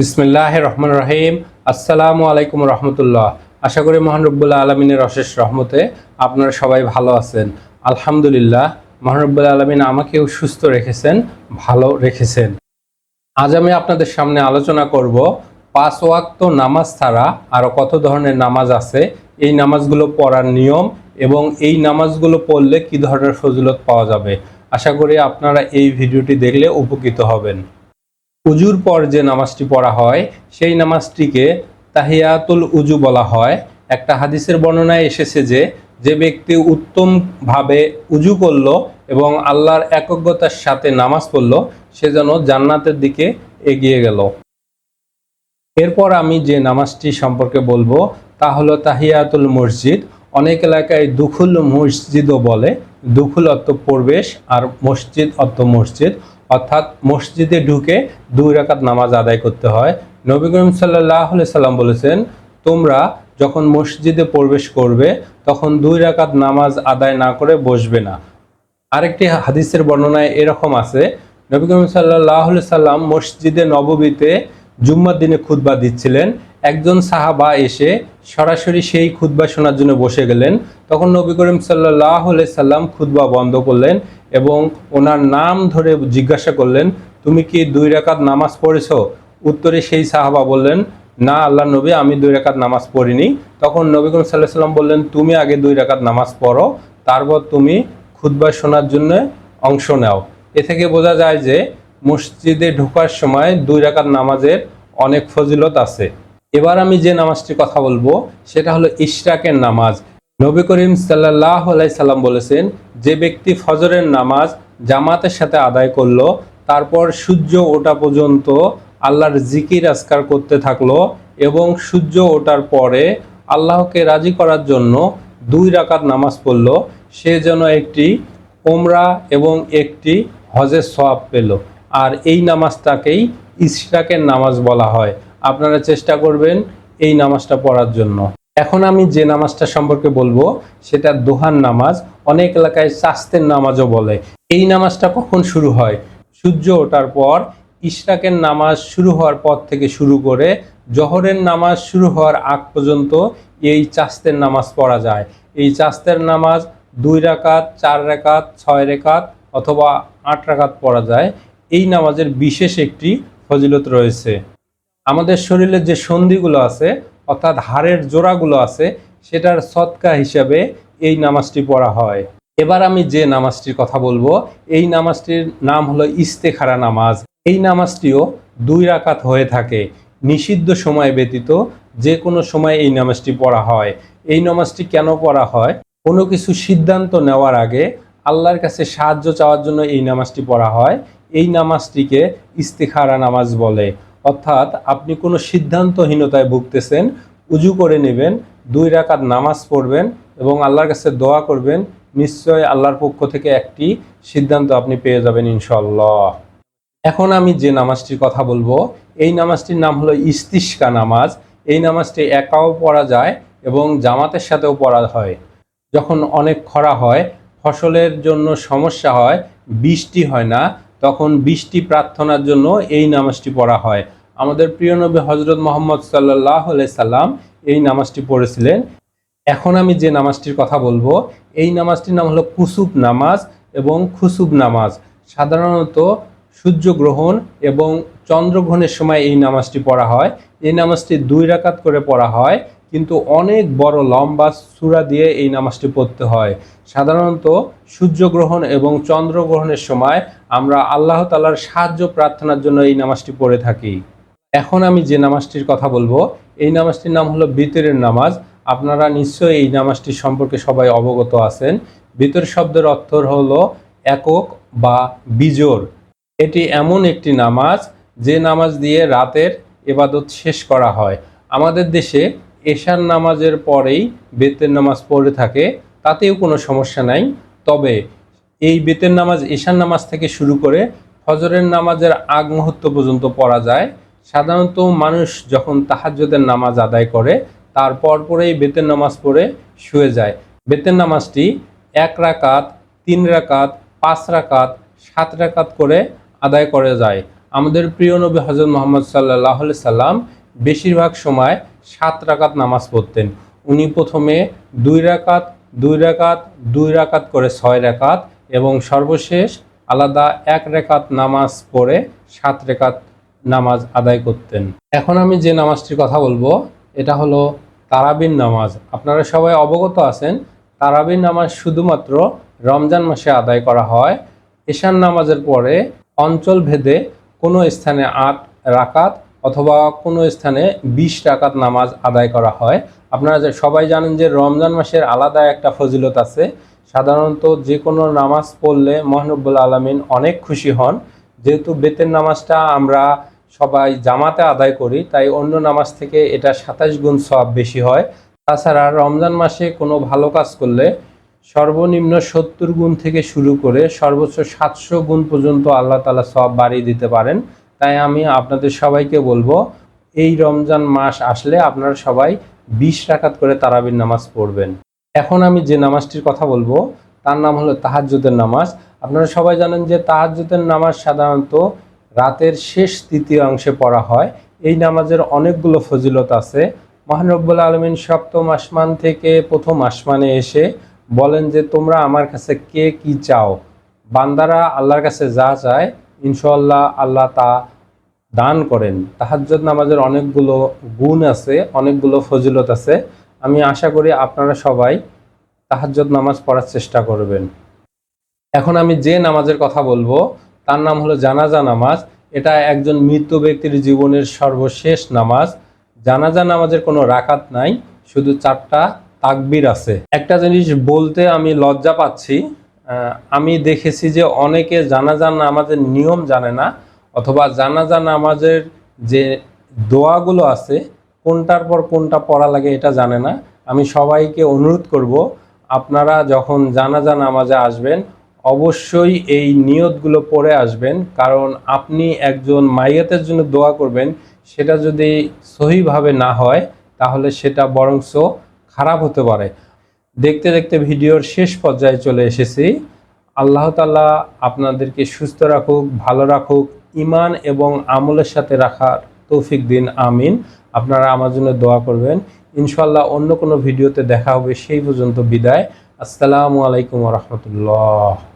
বিসমিল্লাহ রহমান রহিম। আসসালামু আলাইকুম রহমতুল্লাহ। আশা করি মহান আলমিনের অশেষ রহমতে আপনারা সবাই ভালো আছেন। আলহামদুলিল্লাহ, মহান রব্বুল্লাহ আলমিন আমাকেও সুস্থ রেখেছেন, ভালো রেখেছেন। আজ আমি আপনাদের সামনে আলোচনা করব পাঁচ ওয়াক্ত নামাজ ছাড়া আরও কত ধরনের নামাজ আছে, এই নামাজগুলো পড়ার নিয়ম এবং এই নামাজগুলো পড়লে কি ধরনের ফজিলত পাওয়া যাবে। আশা করি আপনারা এই ভিডিওটি দেখলে উপকৃত হবেন। উজুর পর যে নামাজটি পড়া হয়, সেই নামাজটিকে তাহিয়াতুল উজু বলা হয়। একটা হাদিসের বর্ণনায় এসেছে যে যে ব্যক্তি উত্তমভাবে উজু করল এবং আল্লাহর একজ্ঞতার সাথে নামাজ পড়ল, সে যেন জান্নাতের দিকে এগিয়ে গেল। এরপর আমি যে নামাজটি সম্পর্কে বলব, তা হলো তাহিয়াতুল মসজিদ। অনেক এলাকায় দুখুল মসজিদও বলে, দুখুল অর্থ প্রবেশ আর মসজিদ অর্থ মসজিদ। অর্থাৎ মসজিদে ঢুকে দুই রাকাত নামাজ আদায় করতে হয়। নবী করিম সাল্লাহ সাল্লাম বলেছেন, তোমরা যখন মসজিদে প্রবেশ করবে, তখন দুই রাকাত নামাজ আদায় না করে বসবে না। আরেকটি হাদিসের বর্ণনায় এরকম আছে, নবী করিম সাল্লাহ সাল্লাম মসজিদে নববীতে জুম্মার দিনে খুতবা দিচ্ছিলেন। একজন সাহাবা এসে সরাসরি সেই খুতবা শোনার জন্য বসে গেলেন। তখন নবী করিম সাল্লাহ সাল্লাম খুতবা বন্ধ করলেন এবং ওনার নাম ধরে জিজ্ঞাসা করলেন, তুমি কি দুই রাকাত নামাজ পড়েছো? উত্তরে সেই সাহাবা বললেন, না আল্লাহ নবী, আমি দুই রাকাত নামাজ পড়িনি। তখন নবী করিম সাল্লাহ সাল্লাম বললেন, তুমি আগে দুই রাকাত নামাজ পড়ো, তারপর তুমি খুতবা শোনার জন্য অংশ নাও। এ থেকে বোঝা যায় যে, মসজিদে ঢোকার সময় দুই রাকাত নামাজের অনেক ফজিলত আছে। এবার আমি যে নামাজটির কথা বলব, সেটা হলো ইশরাকের নামাজ। নবী করিম সাল্লাহ সাল্লাম বলেছেন, যে ব্যক্তি ফজরের নামাজ জামাতের সাথে আদায় করল, তারপর সূর্য ওঠা পর্যন্ত আল্লাহর জিকির আজকার করতে থাকল এবং সূর্য ওঠার পরে আল্লাহকে রাজি করার জন্য দুই রাকাত নামাজ পড়ল, সে যেন একটি ওমরা এবং একটি হজের সওয়াব পেল। আর এই নামাজটাকেই ইশরাকের নামাজ বলা হয়। আপনারা চেষ্টা করবেন এই নামাজটা পড়ার জন্য। এখন আমি যে নামাজটা সম্পর্কে বলব, সেটা দোহান নামাজ। অনেক এলাকায় চাস্তের নামাজও বলে। এই নামাজটা কখন শুরু হয়? সূর্য ওঠার পর, ইশরাকের নামাজ শুরু হওয়ার পর থেকে শুরু করে, জহরের নামাজ শুরু হওয়ার আগ পর্যন্ত এই চাস্তের নামাজ পড়া যায়। এই চাস্তের নামাজ দুই রাকাত, চার রেখাত ছয় রেখাত অথবা আট রাকাত পড়া যায়। এই নামাজের বিশেষ একটি ফজিলত রয়েছে। আমাদের শরীরের যে সন্ধিগুলো আছে, অর্থাৎ হাড়ের জোড়াগুলো আছে, সেটার সৎকা হিসাবে এই নামাজটি পড়া হয়। এবার আমি যে নামাজটির কথা বলব, এই নামাজটির নাম হলো ইস্তেখারা নামাজ। এই নামাজটিও দুই রাকাত হয়ে থাকে, নিষিদ্ধ সময় ব্যতীত যে কোনো সময় এই নামাজটি পড়া হয়। এই নামাজটি কেন পড়া হয়? কোনো কিছু সিদ্ধান্ত নেওয়ার আগে আল্লাহর কাছে সাহায্য চাওয়ার জন্য এই নামাজটি পড়া হয়। এই নামাজটিকে ইস্তেখারা নামাজ বলে। অর্থাৎ আপনি কোনো সিদ্ধান্তহীনতায় ভুগতেছেন, উজু করে নেবেন, দুই রাকাত নামাজ পড়বেন এবং আল্লাহর কাছে দোয়া করবেন, নিশ্চয় আল্লাহর পক্ষ থেকে একটি সিদ্ধান্ত আপনি পেয়ে যাবেন ইনশাল্লাহ এখন আমি যে নামাজটির কথা বলব, এই নামাজটির নাম হলো ইস্তিস্কা নামাজ। এই নামাজটি একাও পড়া যায় এবং জামাতের সাথেও পড়া হয়। যখন অনেক খরা হয়, ফসলের জন্য সমস্যা হয়, বৃষ্টি হয় না তখন বৃষ্টি প্রার্থনার জন্য এই নামাজটি পড়া হয়। আমাদের প্রিয় নবী হজরত মোহাম্মদ সাল্লাহ সাল্লাম এই নামাজটি পড়েছিলেন। এখন আমি যে নামাজটির কথা বলব, এই নামাজটির নাম হলো কুসুব নামাজ এবং খুসুব নামাজ। সাধারণত সূর্যগ্রহণ এবং চন্দ্রগ্রহণের সময় এই নামাজটি পড়া হয়। এই নামাজটি দুই রাকাত করে পড়া হয়, কিন্তু অনেক বড় লম্বা সুরা দিয়ে এই নামাজটি পড়তে হয়। সাধারণত সূর্যগ্রহণ এবং চন্দ্রগ্রহণের সময় আমরা আল্লাহ তালার সাহায্য প্রার্থনার জন্য এই নামাজটি পড়ে থাকি। এখন আমি যে নামাজটির কথা বলব, এই নামাজটির নাম হলো বিতরের নামাজ। আপনারা নিশ্চয়ই এই নামাজটি সম্পর্কে সবাই অবগত আছেন। বিতর শব্দের অর্থ হলো একক বা বিজোর এটি এমন একটি নামাজ, যে নামাজ দিয়ে রাতের এবাদত শেষ করা হয়। আমাদের দেশে এশার নামাজের পরেই বেতের নামাজ পড়ে থাকে। তাতেও কোনো সমস্যা নাই। তবে এই বেতের নামাজ এশার নামাজ থেকে শুরু করে ফজরের নামাজের আগ মুহূর্ত পর্যন্ত পড়া যায়। সাধারণত মানুষ যখন তাহাজ্জুদের নামাজ আদায় করে তারপর পরেই বেতের নামাজ পড়ে শুয়ে যায়। বেতের নামাজটি এক রাকাত, তিন রাকাত, পাঁচ রাকাত, সাত রাকাত করে আদায় করে যায়। আমাদের প্রিয় নবী হজরত মোহাম্মদ সাল্লাহ সাল্লাম বেশিরভাগ সময় সাত রাকাত নামাজ পড়তেন। উনি প্রথমে দুই রাকাত দুই রাকাত দুই রাকাত করে ছয় রাকাত এবং সর্বশেষ আলাদা এক রেখাত নামাজ পড়ে সাত রেখাত নামাজ আদায় করতেন। এখন আমি যে নামাজটির কথা বলব, এটা হলো তারাবিন নামাজ। আপনারা সবাই অবগত আছেন তারাবিন নামাজ শুধুমাত্র রমজান মাসে আদায় করা হয়। ঈশান নামাজের পরে অঞ্চল ভেদে কোনো স্থানে আট রাকাত অথবা কোনো স্থানে বিশ রাকাত নামাজ আদায় করা হয়। আপনারা যে সবাই জানেন যে রমজান মাসের আলাদা একটা ফজিলত আছে। সাধারণত যে কোনো নামাজ পড়লে মহানব্বুল আলমিন অনেক খুশি হন। যেহেতু বেতের নামাজটা আমরা সবাই জামাতে আদায় করি, তাই অন্য নামাজ থেকে এটা সাতাশ গুণ সব বেশি হয়। তাছাড়া রমজান মাসে কোনো ভালো কাজ করলে সর্বনিম্ন সত্তর গুণ থেকে শুরু করে সর্বোচ্চ সাতশো গুণ পর্যন্ত আল্লাহ তালা সব বাড়িয়ে দিতে পারেন। তাই আমি আপনাদের সবাইকে বলব, এই রমজান মাস আসলে আপনারা সবাই বিশ রাকাত করে তারাবির নামাজ পড়বেন। এখন আমি যে নামাজটির কথা বলব, তার নাম হলো তাহাজ্জুদের নামাজ। আপনারা সবাই জানেন যে তাহাজ্জুদের নামাজ সাধারণত রাতের শেষ তৃতীয় অংশে পড়া হয়। এই নামাজের অনেকগুলো ফজিলত আছে। মহানব্বুল আলমিন সপ্তম আসমান থেকে প্রথম আসমানে এসে বলেন যে, তোমরা আমার কাছে কে কি চাও? বান্দারা আল্লাহর কাছে যা চায় ইনশাল্লাহ আল্লাহ তা দান করেন। তাহাজ্জুদ নামাজের অনেকগুলো গুণ আছে, অনেকগুলো ফজিলত আছে। আমি আশা করি আপনারা সবাই তাহাজ্জুদ নামাজ পড়ার চেষ্টা করবেন। এখন আমি যে নামাজের কথা বলব, তার নাম হলো জানাজা নামাজ। এটা একজন মৃত ব্যক্তির জীবনের সর্বশেষ নামাজ। জানাজা নামাজের কোনো রাকাত নাই, শুধু চারটা তাকবির আছে। একটা জিনিস বলতে আমি লজ্জা পাচ্ছি আমি দেখেছি যে অনেকে জানাজা নামাজের নিয়ম জানে না অথবা জানাজা নামাজের যে দোয়াগুলো আছে, কোনটার পর কোনটা পড়া লাগে এটা জানে না। আমি সবাইকে অনুরোধ করব, আপনারা যখন জানাজা নামাজে আসবেন, অবশ্যই এই নিয়তগুলো পড়ে আসবেন। কারণ আপনি একজন মাইয়াতের জন্য দোয়া করবেন, সেটা যদি সহিভাবে না হয়, তাহলে সেটা বরংস খারাপ হতে পারে। দেখতে দেখতে ভিডিওর শেষ পর্যায়ে চলে এসেছি। আল্লাহ আপনাদেরকে সুস্থ রাখুক, ভালো রাখুক। ইমান এবং আমলের সাথে রাখার তৌফিক দিন, আমিন। আপনারা আমার জন্য দোয়া করবেন। ইনশাল্লাহ অন্য কোনো ভিডিওতে দেখা হবে, সেই পর্যন্ত বিদায়। আসসালামু আলাইকুম রহমতুল্লাহ।